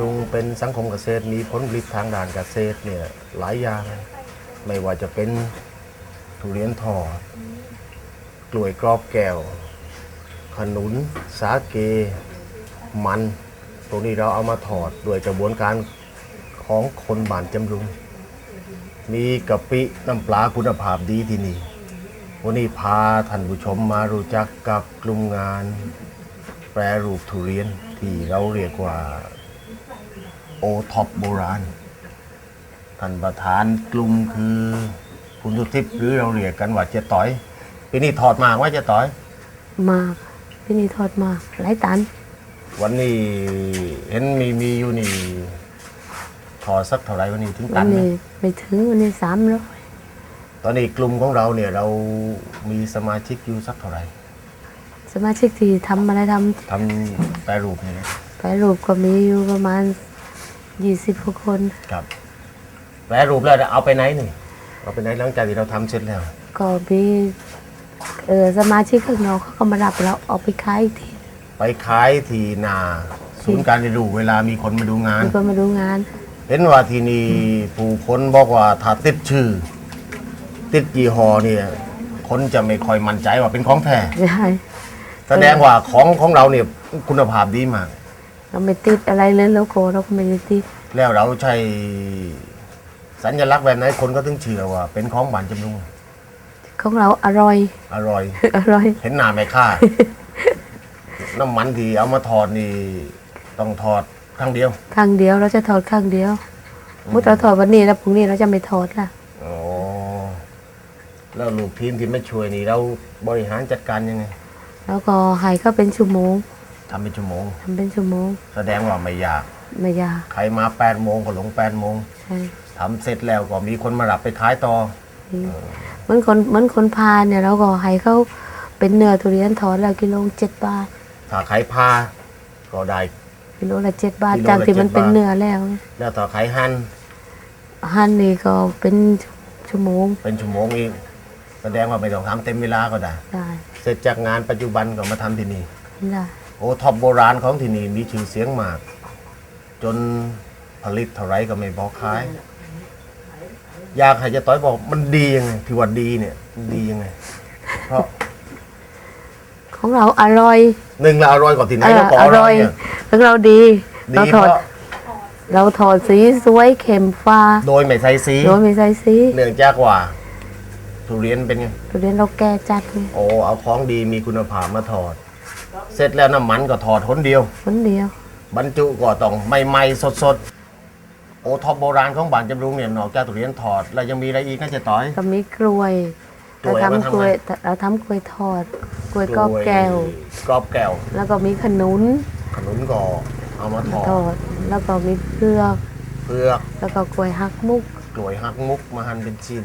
ำรุงเป็นสังคมเกษตรมีผลผลิตทางด้านเกษตรเนี่ยหลายอย่าง ไม่ว่าจะเป็นทุเรียนทอดกล้วยกรอบแก้ว ขนุน สาเก มันตรงนี้เราเอามาถอดด้วยกระบวนการของคนบ้านจำรุง มีกะปิน้ำปลาคุณภาพดีที่นี่ วันนี้พาท่านผู้ชมมารู้จักกับกลุ่มงานแปรรูปทุเรียนที่เราเรียกว่า โอท็อปโบราณ ท่านประธานกลุ่มคือคุณสุทิพย์หรือเราเรียกกันว่าเจ๊ต้อยปีนี้ถอดหมากไว้เจ๊ต้อย มากพี่นี่ทอดมากหลายตันวันนี้เห็นมีมีอยู่นี่ถอดสักเท่าไหรวันนี้ถึงวัตันนไหม นี้ไม่ถึงวันนี้สามร้อยตอนนี้กลุ่มของเราเนี่ยเรามีสมาชิกอยู่สักเท่าไหร่สมาชิกที่ทำอะไรททำแปรรูปเนี่ยนะำไปรูปก็มีอยู่ประมาณ ยี่สิบกว่าคน ครับแปรรูปแล้วเอาไปไหนนี่เอาไปไหนหลังจากที่เราทำเสร็จแล้ว ก็มีเออสมาชิกข้างนอกเขาก็มารับเราเอาไปขายอีกทีไปขายที่นาศูนย์การเรียนรู้เวลามีคนมาดูงาน มีคนมาดูงาน เห็นว่าที่นี่ผู้คนบอกว่าถ้าติดชื่อ ติดยี่ห้อเนี่ยคนจะไม่ค่อยมั่นใจว่าเป็นของแท้ใช่ แสดงว่าของของเราเนี่ยคุณภาพดีมาก เราไม่ติดอะไรเลยโลโก้เราก็ไม่ได้ติดแล้วเราใช้สัญลักษณ์แบบไหนคนก็ถึงเชื่อว่า เป็นของบ้านจำลุงของเราอร่อย อร่อย อร่อย เห็นหน้าไม่ค่าน้ำมันที่เอามาทอดนี่ต้องทอดครั้งเดียว ครั้งเดียวเราจะทอดครั้งเดียวมุดเราทอดวันนี้แล้วพรุ่งนี้เราจะไม่ทอดละอ๋อแล้วลูกทีมที่ไม่ช่วยนี่เราบริหารจัดการยังไง แล้วก็ให้เขาเป็นชั่วโมง ทำเป็นชั่วโมง ทำเป็นชั่วโมง แสดงว่าไม่ยาก ไม่ยากใครมา8ปดโมงก็ลง8ปดโมงใช่ทำเสร็จแล้วก็มีคนมารับไปขายต่อเหมือนคนเหมือนคนพาเนี่ยเราก็ให้เขาเป็นเนื้อทุเรียนทอดแล้วกิโลเจ็ดบาทถ้าใครพาก็ได้กิโลละเจ็ดบาทกิโลละจากที่มัน7เป็นบาทเนื้อแล้ว แล้วถ้าใครหั่นหั่นนี่ก็เป็นชั่วโมง เป็นชั่วโมงอีกแสดงว่าไม่ต้องทำเต็มเวลาก็ได้ ได้ เสร็จจากงานปัจจุบันก็มาทำที่นี่ได้ โอ้ท็อปโบราณของที่นี่มีชื่อเสียงมาก จนผลิตเท่าไรก็ไม่บอกขาย อยากให้เจะต้อยบอกมันดียังไงที่ว่าดีเนี่ยมันดียังไง เพราะของเราอร่อยหนึ่งละอร่อยกว่าที่ไหนเอก็อขอออร่ร่ออยยเนี่ยของเราดี ดีเราเพถอดราะเราถอดสีสวยเข็มฟ้าโดยไม่ใส่สีโดยไม่ใส่สีเนื่องจากว่าทุเรียนเป็นไง ทุเรียนเราแก่จัดไงโอ้เอาของดีมีคุณภาพมาถอด เสร็จแล้วน้ำมันก็ถอดคนเดียว คนเดียว บรรจุก็ต้องใหม่ๆสดๆ โอท็อปโบราณของบ้านจำรุงเนี่ยนอกจากทุเรียนถอดแล้วยังมีอะไรอีกนะเจ๊ต้อย ก็มีกล้วยกล้เราวยเอามาทำทำกล้วยไง เราทำกล้วยทอดกล้วยกรอบแก้ว กรอบแก้วแล้วก็มีขนุนขนุนก็เอามาถอดทอด แล้วก็มีเผือกเพือกแล้วก็กล้วยหักมุกกล้วยหักมุกมาหั่นเป็นชิ้น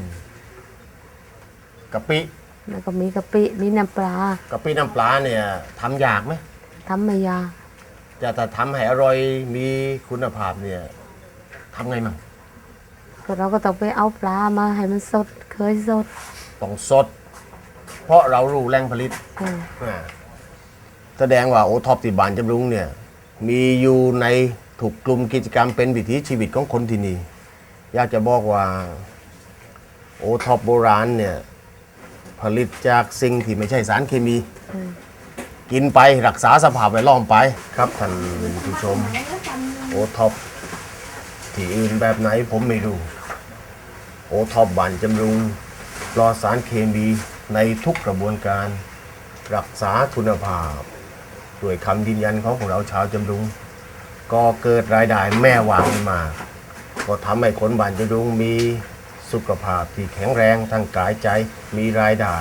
กะปิ แล้วก็มีกะปิมีน้ำปลากะปิน้ำปลาเนี่ยทำยากไหมทำมายากจะแต่ทำให้อร่อยมีคุณภาพเนี่ยทำไงมั่งก็เราก็ต้องไปเอาปลามาให้มันสดเคยสดต้องสด เพราะเรารู้แหล่งผลิตเอออ่าแสดงว่าโอท็อปที่บ้านจำรุงเนี่ย มีอยู่ในถูกกลุ่มกิจกรรมเป็นวิถีชีวิตของคนที่นี่ อยากจะบอกว่า โอท็อปโบราณเนี่ย ผลิตจากสิ่งที่ไม่ใช่สารเคมี กินไปรักษาสภาพแวดล้อมไปครับท่านผู้ชม โอท็อปที่อื่นแบบไหนผมไม่รู้ โอท็อปบ้านจำรุงปลอดสารเคมีในทุกกระบวนการ รักษาคุณภาพด้วยคำยืนยันของพวกเราชาวจำรุง ก็เกิดรายได้แม่วางขึ้นมา ก็ทำให้คนบ้านจำรุงมี สุขภาพที่แข็งแรงทั้งกายใจมีรายได้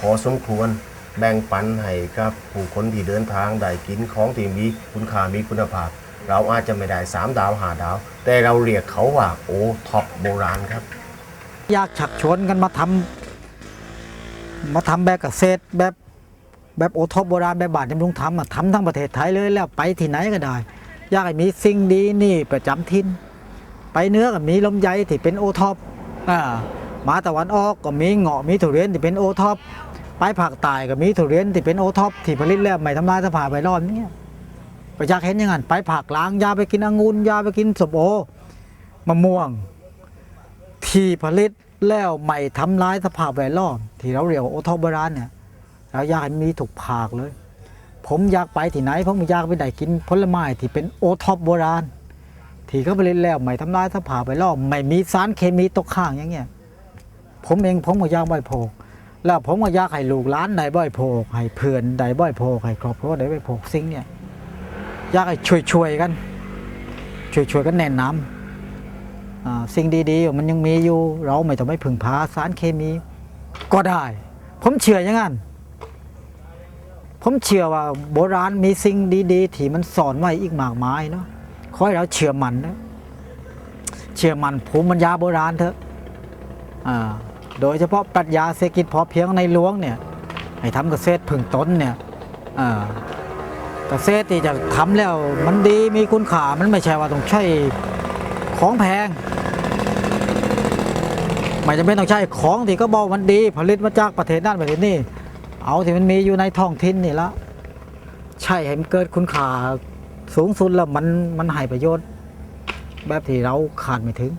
พอสมควรแบ่งปันให้กับผู้คนที่เดินทางได้กินของที่มีคุณค่ามีคุณภาพ เราอาจจะไม่ได้สามดาวหาดาว แต่เราเรียกเขาว่าโอท็อปโบราณครับ อยากชักชวนกันมาทำมาทำแบบเกษตรแบบแบบโอท็อปโบราณแบบบานจำลุงทำอะทำทั้งประเทศไทยเลยแล้วไปที่ไหนก็ได้ อยากให้มีสิ่งดีนี่ประจำทิน ไปเนื้อก็มีลำไยที่เป็นโอท็อป มาตะวันออกก็มีเงาะมีทุเรียนที่เป็นโอท็อปไปภาคใต้ก็มีทุเรียนที่เป็นโอท็อปที่ผลิตแล้วไม่ทำลายสภาพแวดล้อมเนี่ยไปอยากเห็นย่างนั้นไปผักล้างยาไปกินองุ่นยาไปกินสมโอมะม่วง ที่ผลิตแล้วไม่ทำร้ายสภาพแวดล้อมที่เราเรียกว่าโอท็อปโบราณเนี่ยเราอยากให้มีถูกภาคเลย ผมอยากไปที่ไหนผมอยากไปได้กินผลไม้ที่เป็นโอท็อปโบราณ ที่เขาผลิตแล้วไม่ทำลายสภาพแวดล้อมไม่มีสารเคมีตกค้างอย่างเงี้ยผมเองผมก็ยากบ่อยโพกแล้วผมก็ยากให้ลูกหลานได้บ่อยโพกให้เพื่อนได้บ่อยโพกให้ครอบครัวได้บ่อยโพกสิ่งเนี่ยยากให้ช่วยๆกัน ช่วยๆกันแนะนำอ่าสิ่งดีๆมันยังมีอยู่ เราไม่ต้องไปพึ่งพาสารเคมี ก็ได้ ผมเชื่ออย่างนั้นผมเชื่อว่าโบราณมีสิ่งดีๆ ที่มันสอนไว้อีกมากมายเนาะ ขอให้เราเชื่อมันนะเชื่อมันภูมิปัญญาโบราณเถอะโดยเฉพาะปรัชญาเศรษฐกิจพอเพียงในหลวงเนี่ยให้ทำเกษตรพึ่งตนเนี่ยเกษตรที่จะทำแล้วมันดีมีคุณค่ามันไม่ใช่ว่าต้องใช้ของแพงไม่จำเป็นต้องใช้ของที่ก็บอกมันดีผลิตมาจากประเทศนั้นประเทศนี้เอาที่มันมีอยู่ในท้องถิ่นนี่ละใช่ให้มันเกิดคุณค่า สูงสุดแล้วมันมันให้ประโยชน์ แบบที่เราขาดไม่ถึง